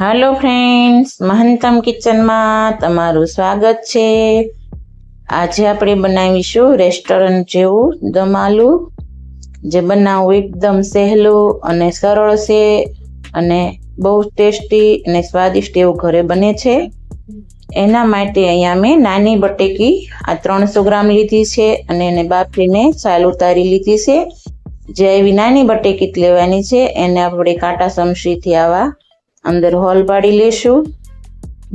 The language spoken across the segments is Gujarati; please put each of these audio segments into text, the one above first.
હાલો ફ્રેન્ડ્સ મહંતમ કિચનમાં તમારું સ્વાગત છે. આજે આપણે બનાવીશું રેસ્ટોરન્ટ જેવું દમ જે બનાવવું એકદમ સહેલું અને સરળ છે અને બહુ ટેસ્ટી અને સ્વાદિષ્ટ એવું ઘરે બને છે. એના માટે અહીંયા મેં નાની બટેકી, આ ત્રણસો ગ્રામ લીધી છે અને એને બાફીને સાલ ઉતારી લીધી છે. જે એવી નાની બટેકી લેવાની છે. એને આપણે કાંટા સમસીથી આવા અંદર હોલ પાડી લેશું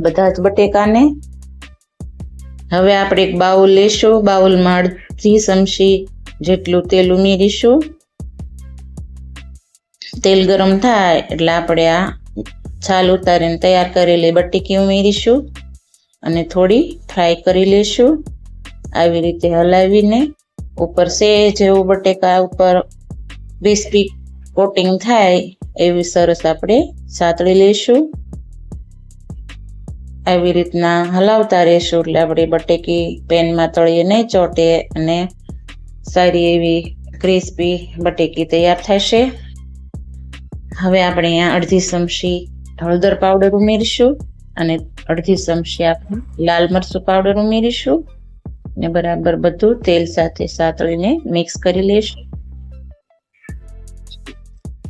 બધા જ બટેકાને. હવે આપણે એક બાઉલ લેશું. બાઉલમાં અડધી ચમચી જેટલું તેલ ઉમેરીશું. તેલ ગરમ થાય એટલે આપણે આ છાલ ઉતારીને તૈયાર કરેલી બટેકી ઉમેરીશું અને થોડી ફ્રાય કરી લેશું. આવી રીતે હલાવીને ઉપર સેજ એવું બટેકા ઉપર ક્રિસ્પી કોટિંગ થાય એવી સરસ આપણે સાતળી લઈશું. આવી રીતના હલાવતા રહેશું એટલે આપણી બટેકી પેનમાં તળીએ નહીં ચોટે અને સારી એવી ક્રિસ્પી બટેકી તૈયાર થશે. હવે આપણે અહીંયા અડધી ચમચી હળદર પાવડર ઉમેરીશું અને અડધી ચમચી આપણે લાલ મરચું પાવડર ઉમેરીશું. ને બરાબર બધું તેલ સાથે સાતળીને મિક્સ કરી લઈશું.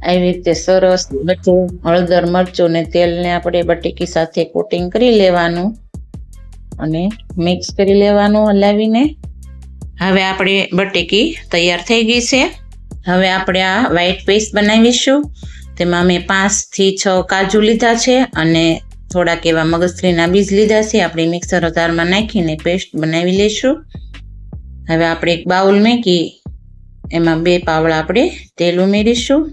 આવી રીતે સરસ બધું હળદર, મરચું ને તેલને આપણે બટેકી સાથે કોટિંગ કરી લેવાનું અને મિક્સ કરી લેવાનું હલાવીને. હવે આપણે બટેકી તૈયાર થઈ ગઈ છે. હવે આપણે આ વ્હાઈટ પેસ્ટ બનાવીશું. તેમાં મેં પાંચથી છ કાજુ લીધા છે અને થોડાક એવા મગજરીના બીજ લીધા છે. આપણે મિક્સર તારમાં નાખીને પેસ્ટ બનાવી લઈશું હવે આપણે એક બાઉલ મેકી, એમાં બે પાવડા આપણે તેલ ઉમેરીશું.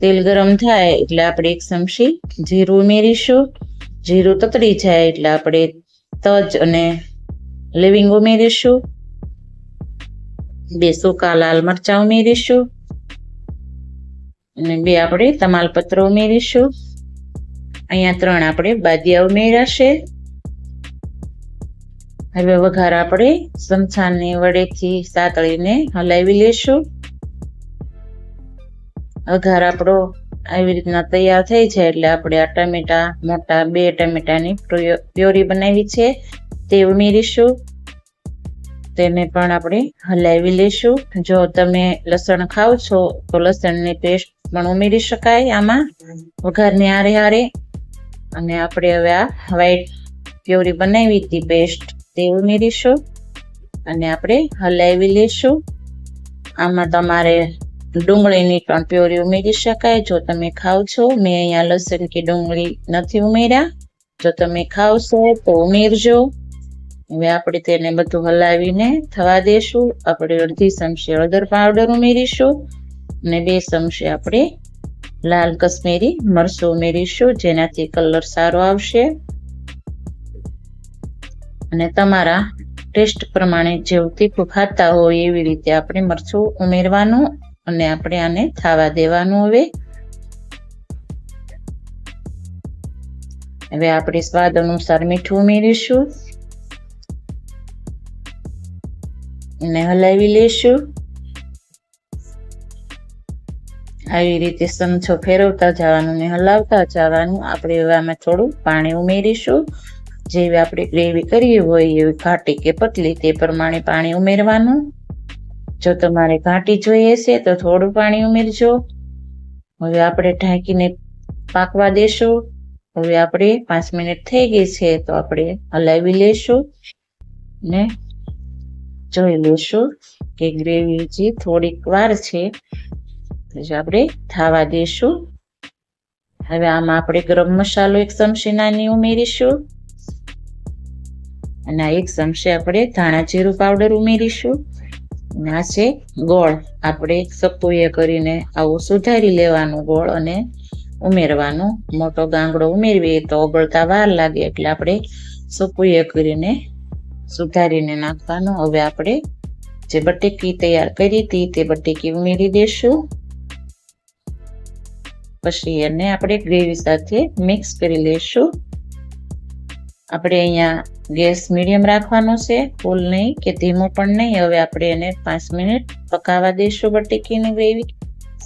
તેલ ગરમ થાય એટલે આપણે એક ચમચી જીરું ઉમેરીશું. જીરું તતડી જાય એટલે આપણે તજ અને લવિંગ ઉમેરીશું. બે સૂકા લાલ મરચાં ઉમેરીશું. અને બે આપણે તમાલપત્ર ઉમેરીશું. અહીંયા ત્રણ આપણે બાદિયા ઉમેરાશે. હવે વઘાર આપણે ચમચાની વડેથી સાતળીને હલાવી લેશું. વઘાર આપણો આવી રીતના તૈયાર થઈ જાય એટલે આપણે આ ટમેટા, મોટા બે ટમેટાની પ્યોરી બનાવી છે. તે ઉમેરીશું તેને પણ આપણે હલાવી લઈશું. જો તમે લસણ ખાવ છો, તો લસણની પેસ્ટ પણ ઉમેરી શકાય આમાં. વઘારની હારે હારે. અને આપણે હવે આ વ્હાઈટ પ્યોરી બનાવી હતી પેસ્ટ. તે ઉમેરીશું અને આપણે હલાવી લઈશું. આમાં તમારે ડુંગળીની પણ પ્યોરી ઉમેરી શકાય. જો તમે ખાવ છો, મેં અહીંયા લસણ કે ડુંગળી નથી ઉમેર્યા. જો તમે ખાવ છો, તો ઉમેરજો. હવે આપણે તેને બધું હલાવીને થવા દેશું. આપણે અડધી ચમચી હળદર પાવડર ઉમેરીશું અને બે ચમચી આપણે લાલ કશ્મીરી મરચું ઉમેરીશું, જેનાથી કલર સારો આવશે. અને તમારા ટેસ્ટ પ્રમાણે જેવું તીખું ખાતા હોય એવી રીતે આપણે મરચું ઉમેરવાનું. અને આપણે આને થાવા દેવાનું હવે. હવે આપણે સ્વાદ અનુસાર મીઠું ઉમેરીશું. અને હલાવી લેશું. આવી રીતે સમછો ફેરવતા જવાનું ને હલાવતા જવાનું. આપણે એવામાં થોડું પાણી ઉમેરીશું. જેવી આપણે ગ્રેવી કરી હોય એવી ઘાટી કે પતલી, તે પ્રમાણે પાણી ઉમેરવાનું. જો તમારે ઘાટી જોઈએ છે, તો થોડું પાણી ઉમેરજો. હવે આપણે ઢાંકીને પાકવા દેશું. હવે આપણે પાંચ મિનિટ થઈ ગઈ છે, તો આપણે હલાવી લેશું ને જોઈ લેશું કે ગ્રેવી જે થોડીક વાર છે. પછી આપણે થાવા દેશું. હવે આમાં આપણે ગરમ મસાલો એક ચમચી નાની ઉમેરીશું. અને એક ચમચી આપણે ધાણા જીરું પાવડર ઉમેરીશું. આ છે? ગોળ. આપણે સપોએ કરીને આવું સુધારી લેવાનું ગોળ અને ઉમેરવાનું. મોટો ગાંગડો ઉમેરવીએ તો ઓગળતા વાર લાગે એટલે આપણે સપોએ કરીને સુધારીને નાખવાનું. હવે આપણે જે બટેકી તૈયાર કરી હતી તે બટેકી ઉમેરી દેશું. પછી એને આપણે ગ્રેવી સાથે મિક્સ કરી લેશું. આપણે અહીંયા ગેસ મીડિયમ રાખવાનો છે, ફૂલ નહીં કે ધીમો પણ નહીં. હવે આપણે એને પાંચ મિનિટ પકાવવા દઈશું બટેકીની ગ્રેવી.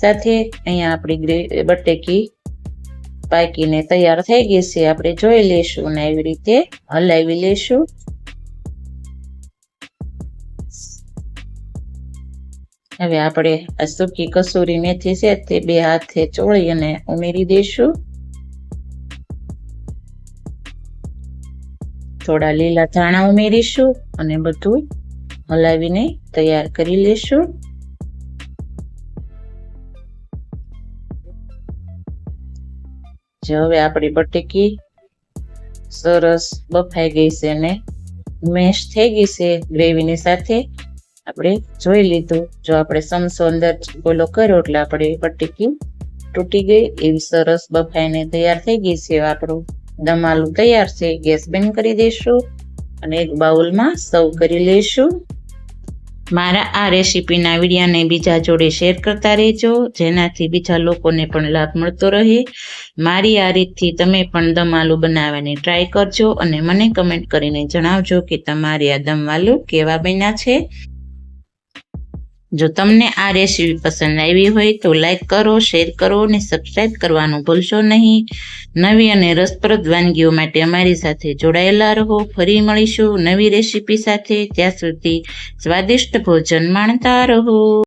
સાથે અહીંયા આપણી બટેકી પાકીને તૈયાર થઈ ગઈ છે. આપણે જોઈ લેશું અને એવી રીતે હલાવી લેશું હવે આપણે આ સૂકી કસૂરી મેથી છે તે બે હાથે ચોળી અને ઉમેરી દઈશું. થોડા લીલા ધાણા ઉમેરીશું અને બધું હલાવીને તૈયાર કરી લેશું. જો હવે આપણી બટેકી સરસ બફાઈ ગઈ છે અને મેશ થઈ ગઈ છે ગ્રેવીની સાથે. આપણે જોઈ લીધું, જો આપણે સમસો અંદર ગોલો કર્યો એટલે આપણે બટેકી તૂટી ગઈ એવી સરસ બફાઈને તૈયાર થઈ ગઈ છે આપણું. દમ આલુ તૈયાર છે, ગેસ બંધ કરી દઈશું અને એક બાઉલમાં સર્વ કરી લઈશું. મારા આ રેસીપીના વિડીયાને બીજા જોડે શેર કરતા રહેજો, જેનાથી બીજા લોકોને પણ લાભ મળતો રહે. મારી આ રીતથી તમે પણ દમ આલુ બનાવવાની ટ્રાય કરજો અને મને કમેન્ટ કરીને જણાવજો કે તમારે આ દમ આલુ કેવા બન્યા છે. જો તમને આ રેસીપી પસંદ આવી હોય તો લાઈક કરો, શેર કરો અને સબસ્ક્રાઈબ કરવાનું ભૂલશો નહીં. નવી અને રસપ્રદ વાનગીઓ માટે અમારી સાથે જોડાયેલા રહો. ફરી મળીશું નવી રેસીપી સાથે. ત્યાં સુધી સ્વાદિષ્ટ ભોજન માણતા રહો.